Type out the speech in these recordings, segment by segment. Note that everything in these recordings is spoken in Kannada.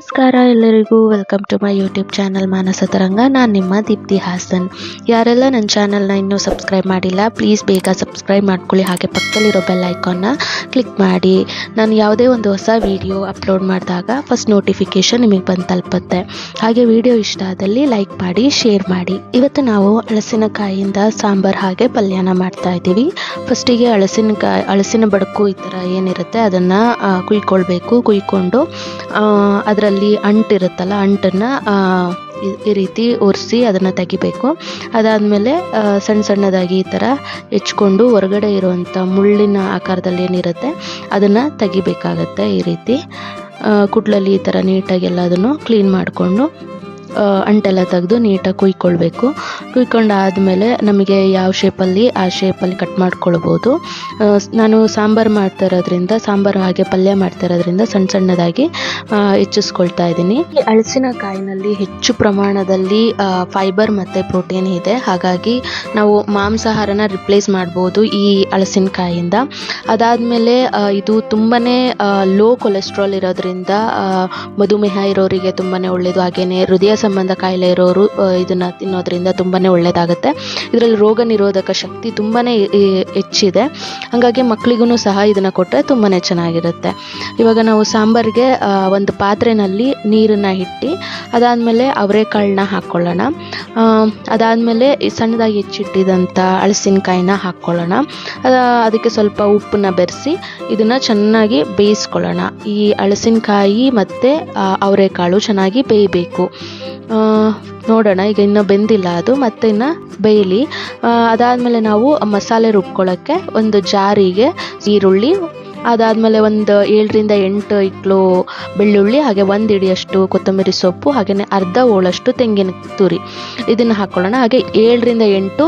ನಮಸ್ಕಾರ, ಎಲ್ಲರಿಗೂ welcome to my YouTube channel Manasa Taranga ನಾನು ನಿಮ್ಮ ದೀಪ್ತಿ ಹಾಸನ್. ಯಾರೆಲ್ಲ ನನ್ನ ಚಾನಲ್ನ ಇನ್ನೂ ಸಬ್ಸ್ಕ್ರೈಬ್ ಮಾಡಿಲ್ಲ ಪ್ಲೀಸ್ ಬೇಗ ಸಬ್ಸ್ಕ್ರೈಬ್ ಮಾಡ್ಕೊಳ್ಳಿ. ಹಾಗೆ ಪಕ್ಕದಲ್ಲಿರೋ ಬೆಲ್ ಐಕಾನ್ನ ಕ್ಲಿಕ್ ಮಾಡಿ. ನಾನು ಯಾವುದೇ ಒಂದು ಹೊಸ ವೀಡಿಯೋ ಅಪ್ಲೋಡ್ ಮಾಡಿದಾಗ ಫಸ್ಟ್ ನೋಟಿಫಿಕೇಷನ್ ನಿಮಗೆ ಬಂದು ತಲುಪುತ್ತೆ. ಹಾಗೆ ವಿಡಿಯೋ ಇಷ್ಟ ಆದಲ್ಲಿ ಲೈಕ್ ಮಾಡಿ ಶೇರ್ ಮಾಡಿ. ಇವತ್ತು ನಾವು ಹಳಸಿನಕಾಯಿಯಿಂದ ಸಾಂಬಾರ್ ಹಾಗೆ ಪಲ್ಯನ ಮಾಡ್ತಾ ಇದ್ದೀವಿ. ಫಸ್ಟಿಗೆ ಹಳಸಿನಕಾಯಿ ಹಳಸಿನ ಬಡಕು ಈ ಥರ ಏನಿರುತ್ತೆ, ಅದನ್ನು ಕುಯ್ಕೊಳ್ಬೇಕು. ಕುಯ್ಕೊಂಡು ಅದರಲ್ಲಿ ಅಂಟಿರುತ್ತಲ್ಲ ಅಂಟನ್ನು ಈ- ರೀತಿ ಒರೆಸಿ ಅದನ್ನು ತೆಗಿಬೇಕು. ಅದಾದಮೇಲೆ ಸಣ್ಣ ಸಣ್ಣದಾಗಿ ಈ ಥರ ಹೆಚ್ಕೊಂಡು ಹೊರಗಡೆ ಇರುವಂಥ ಮುಳ್ಳಿನ ಆಕಾರದಲ್ಲಿ ಏನಿರುತ್ತೆ ಅದನ್ನು ತೆಗಿಬೇಕಾಗತ್ತೆ ಈ ರೀತಿ. ಕುಟ್ಲಲ್ಲಿ ಈ ಥರ ನೀಟಾಗಿ ಎಲ್ಲದನ್ನು ಕ್ಲೀನ್ ಮಾಡಿಕೊಂಡು ಅಂಟೆಲ್ಲ ತೆಗೆದು ನೀಟಾಗಿ ಕುಯ್ಕೊಳ್ಬೇಕು. ಕುಯ್ಕೊಂಡಾದಮೇಲೆ ನಮಗೆ ಯಾವ ಶೇಪಲ್ಲಿ ಆ ಶೇಪಲ್ಲಿ ಕಟ್ ಮಾಡ್ಕೊಳ್ಬೋದು. ನಾನು ಸಾಂಬಾರು ಮಾಡ್ತಾ ಇರೋದ್ರಿಂದ, ಸಾಂಬಾರು ಹಾಗೆ ಪಲ್ಯ ಮಾಡ್ತಾ ಇರೋದ್ರಿಂದ ಸಣ್ಣ ಸಣ್ಣದಾಗಿ ಹೆಚ್ಚಿಸ್ಕೊಳ್ತಾ ಇದ್ದೀನಿ. ಈ ಹೆಚ್ಚು ಪ್ರಮಾಣದಲ್ಲಿ ಫೈಬರ್ ಮತ್ತು ಪ್ರೋಟೀನ್ ಇದೆ. ಹಾಗಾಗಿ ನಾವು ಮಾಂಸಾಹಾರನ ರಿಪ್ಲೇಸ್ ಮಾಡ್ಬೋದು ಈ ಹಲಸಿನಕಾಯಿಯಿಂದ ಅದಾದಮೇಲೆ ಇದು ತುಂಬಾ ಲೋ ಕೊಲೆಸ್ಟ್ರಾಲ್ ಇರೋದ್ರಿಂದ ಮಧುಮೇಹ ಇರೋರಿಗೆ ತುಂಬಾ ಒಳ್ಳೆಯದು ಹಾಗೆಯೇ ಹೃದಯ ಸಂಬಂಧ ಕಾಯಿಲೆ ಇರೋರು ಇದನ್ನು ತಿನ್ನೋದ್ರಿಂದ ತುಂಬಾ ಒಳ್ಳೆಯದಾಗುತ್ತೆ ಇದರಲ್ಲಿ ರೋಗ ನಿರೋಧಕ ಶಕ್ತಿ ತುಂಬಾ ಹೆಚ್ಚಿದೆ. ಹಾಗಾಗಿ ಮಕ್ಕಳಿಗೂ ಸಹ ಇದನ್ನು ಕೊಟ್ಟರೆ ತುಂಬಾ ಚೆನ್ನಾಗಿರುತ್ತೆ. ಇವಾಗ ನಾವು ಸಾಂಬಾರಿಗೆ ಒಂದು ಪಾತ್ರೆನಲ್ಲಿ ನೀರನ್ನು ಇಟ್ಟು ಅದಾದಮೇಲೆ ಅವರೆಕಾಳನ್ನ ಹಾಕ್ಕೊಳ್ಳೋಣ ಅದಾದಮೇಲೆ ಸಣ್ಣದಾಗಿ ಹೆಚ್ಚಿಟ್ಟಿದಂಥ ಹಳಸಿನಕಾಯಿನ ಹಾಕ್ಕೊಳ್ಳೋಣ ಅದಕ್ಕೆ ಸ್ವಲ್ಪ ಉಪ್ಪನ್ನ ಬೆರೆಸಿ ಇದನ್ನು ಚೆನ್ನಾಗಿ ಬೇಯಿಸ್ಕೊಳ್ಳೋಣ. ಈ ಹಳಸಿನಕಾಯಿ ಮತ್ತು ಅವರೆಕಾಳು ಚೆನ್ನಾಗಿ ಬೇಯಬೇಕು. ನೋಡೋಣ. ಈಗ ಇನ್ನೂ ಬೆಂದಿಲ್ಲ ಅದು, ಮತ್ತೆ ಇನ್ನು ಬೇಯಲಿ. ಅದಾದಮೇಲೆ ನಾವು ಮಸಾಲೆ ರುಬ್ಕೊಳ್ಳೋಕ್ಕೆ ಒಂದು ಜಾರಿಗೆ ಈರುಳ್ಳಿ ಅದಾದಮೇಲೆ ಒಂದು ಏಳರಿಂದ ಎಂಟು ಇಟ್ಲು ಬೆಳ್ಳುಳ್ಳಿ, ಹಾಗೆ ಒಂದು ಹಿಡಿಯಷ್ಟು ಕೊತ್ತಂಬರಿ ಸೊಪ್ಪು ಹಾಗೆಯೇ ಅರ್ಧ ಹೋಳಷ್ಟು ತೆಂಗಿನ ತುರಿ. ಇದನ್ನು ಹಾಕ್ಕೊಳ್ಳೋಣ ಹಾಗೆ ಏಳರಿಂದ ಎಂಟು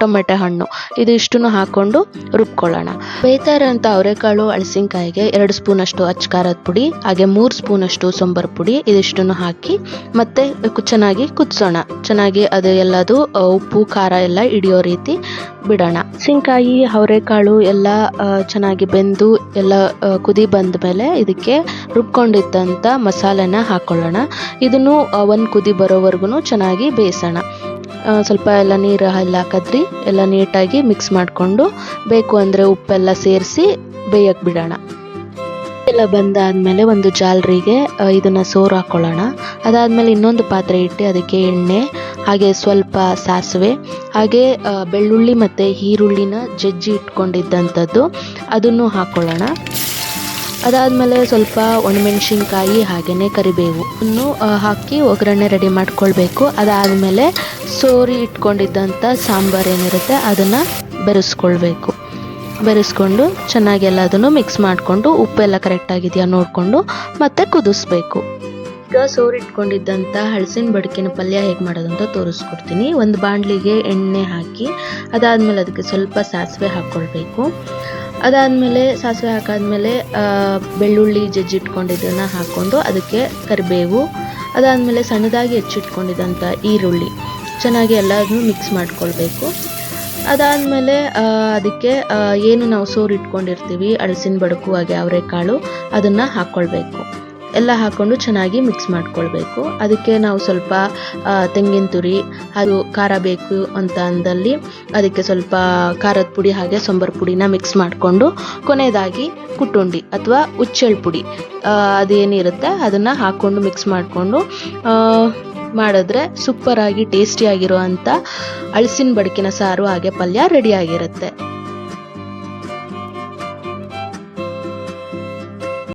ಟೊಮೆಟೊ ಹಣ್ಣು. ಇದು ಇಷ್ಟನ್ನು ಹಾಕ್ಕೊಂಡು ರುಬ್ಕೊಳ್ಳೋಣ. ಬೇಯ್ತಾ ಇರೋಂಥ ಅವರೆಕಾಳು, ಹಳಸಿನಕಾಯಿಗೆ ಎರಡು ಸ್ಪೂನಷ್ಟು ಅಚ್ಚ ಖಾರದ ಪುಡಿ, ಹಾಗೆ ಮೂರು ಸ್ಪೂನಷ್ಟು ಸೊಂಬಾರು ಪುಡಿ ಇದಿಷ್ಟನ್ನು ಹಾಕಿ ಮತ್ತೆ ಚೆನ್ನಾಗಿ ಕುದಿಸೋಣ. ಚೆನ್ನಾಗಿ ಅದು ಎಲ್ಲದು ಉಪ್ಪು, ಖಾರ ಎಲ್ಲ ಹಿಡಿಯೋ ರೀತಿ ಬಿಡೋಣ. ಸಿಂಕಾಯಿ, ಅವರೆಕಾಳು ಎಲ್ಲ ಚೆನ್ನಾಗಿ ಬೆಂದು ಎಲ್ಲ ಕುದಿ ಬಂದ ಮೇಲೆ ಇದಕ್ಕೆ ರುಬ್ಕೊಂಡಿದ್ದಂಥ ಮಸಾಲೆನ ಹಾಕ್ಕೊಳ್ಳೋಣ ಇದನ್ನು ಒಂದು ಕುದಿ ಬರೋವರೆಗೂ ಚೆನ್ನಾಗಿ ಬೇಯಿಸೋಣ. ಸ್ವಲ್ಪ ಎಲ್ಲ ನೀರು ಎಲ್ಲ ಕದ್ರಿ ಎಲ್ಲ ನೀಟಾಗಿ ಮಿಕ್ಸ್ ಮಾಡಿಕೊಂಡು ಬೇಕು ಅಂದರೆ ಉಪ್ಪೆಲ್ಲ ಸೇರಿಸಿ ಬೇಯಕ್ಕೆ ಬಿಡೋಣ. ಎಲ್ಲ ಬಂದಾದಮೇಲೆ ಒಂದು ಜಾಲರಿಗೆ ಇದನ್ನು ಸೋರು ಹಾಕ್ಕೊಳ್ಳೋಣ ಅದಾದಮೇಲೆ ಇನ್ನೊಂದು ಪಾತ್ರೆ ಇಟ್ಟು ಅದಕ್ಕೆ ಎಣ್ಣೆ, ಹಾಗೆ ಸ್ವಲ್ಪ ಸಾಸಿವೆ, ಹಾಗೆ ಬೆಳ್ಳುಳ್ಳಿ ಮತ್ತು ಈರುಳ್ಳಿನ ಜಜ್ಜಿ ಇಟ್ಕೊಂಡಿದ್ದಂಥದ್ದು ಅದನ್ನು ಹಾಕ್ಕೊಳ್ಳೋಣ ಅದಾದಮೇಲೆ ಸ್ವಲ್ಪ ಒಣಮೆಣ್ಸಿನ್ಕಾಯಿ ಹಾಗೆಯೇ ಕರಿಬೇವು ಇನ್ನು ಹಾಕಿ ಒಗ್ಗರಣೆ ರೆಡಿ ಮಾಡ್ಕೊಳ್ಬೇಕು. ಅದಾದಮೇಲೆ ಸೋರಿ ಇಟ್ಕೊಂಡಿದ್ದಂಥ ಸಾಂಬಾರು ಏನಿರುತ್ತೆ ಅದನ್ನು ಬೆರೆಸ್ಕೊಳ್ಬೇಕು. ಬೆರೆಸ್ಕೊಂಡು ಚೆನ್ನಾಗಿ ಎಲ್ಲದನ್ನು ಮಿಕ್ಸ್ ಮಾಡಿಕೊಂಡು ಉಪ್ಪೆಲ್ಲ ಕರೆಕ್ಟಾಗಿದೆಯಾ ನೋಡಿಕೊಂಡು ಮತ್ತೆ ಕುದಿಸ್ಬೇಕು. ಈಗ ಸೋರಿಟ್ಕೊಂಡಿದ್ದಂಥ ಹಳಸಿನ ಬಡಕಿನ ಪಲ್ಯ ಹೇಗೆ ಮಾಡೋದು ಅಂತ ತೋರಿಸ್ಕೊಡ್ತೀನಿ. ಒಂದು ಬಾಣಲಿಗೆ ಎಣ್ಣೆ ಹಾಕಿ ಅದಾದಮೇಲೆ ಅದಕ್ಕೆ ಸ್ವಲ್ಪ ಸಾಸಿವೆ ಹಾಕ್ಕೊಳ್ಬೇಕು. ಅದಾದಮೇಲೆ ಸಾಸಿವೆ ಹಾಕಾದಮೇಲೆ ಬೆಳ್ಳುಳ್ಳಿ ಜಜ್ಜಿಟ್ಕೊಂಡಿದ್ದನ್ನು ಹಾಕ್ಕೊಂಡು ಅದಕ್ಕೆ ಕರಿಬೇವು, ಅದಾದಮೇಲೆ ಸಣ್ಣದಾಗಿ ಹೆಚ್ಚಿಟ್ಕೊಂಡಿದ್ದಂಥ ಈರುಳ್ಳಿ. ಚೆನ್ನಾಗಿ ಎಲ್ಲದನ್ನು ಮಿಕ್ಸ್ ಮಾಡ್ಕೊಳ್ಬೇಕು. ಅದಾದಮೇಲೆ ಅದಕ್ಕೆ ಏನು ನಾವು ಸೋರ್ ಇಟ್ಕೊಂಡಿರ್ತೀವಿ ಅಳಸಿನ ಬಡಕು, ಹಾಗೆ ಅವರೆಕಾಳು, ಅದನ್ನು ಹಾಕ್ಕೊಳ್ಬೇಕು ಎಲ್ಲ ಹಾಕ್ಕೊಂಡು ಚೆನ್ನಾಗಿ ಮಿಕ್ಸ್ ಮಾಡ್ಕೊಳ್ಬೇಕು. ಅದಕ್ಕೆ ನಾವು ಸ್ವಲ್ಪ ತೆಂಗಿನ ತುರಿ, ಅದು ಖಾರ ಬೇಕು ಅಂತ ಅಂದಲ್ಲಿ, ಅದಕ್ಕೆ ಸ್ವಲ್ಪ ಖಾರದ ಪುಡಿ ಹಾಗೆ ಸಾಂಬಾರ್ ಪುಡಿನ ಮಿಕ್ಸ್ ಮಾಡಿಕೊಂಡು, ಕೊನೆಯದಾಗಿ ಕುಟ್ಟುಂಡಿ ಅಥವಾ ಉಚ್ಚೆಳ್ ಪುಡಿ. ಅದೇನಿರುತ್ತೆ, ಅದನ್ನು ಹಾಕ್ಕೊಂಡು ಮಿಕ್ಸ್ ಮಾಡಿಕೊಂಡು ಮಾಡಿದ್ರೆ ಸೂಪರಾಗಿ ಟೇಸ್ಟಿಯಾಗಿರುವಂಥ ಅಳಸಿನ ಬಡಕಿನ ಸಾರು ಹಾಗೆ ಪಲ್ಯ ರೆಡಿಯಾಗಿರುತ್ತೆ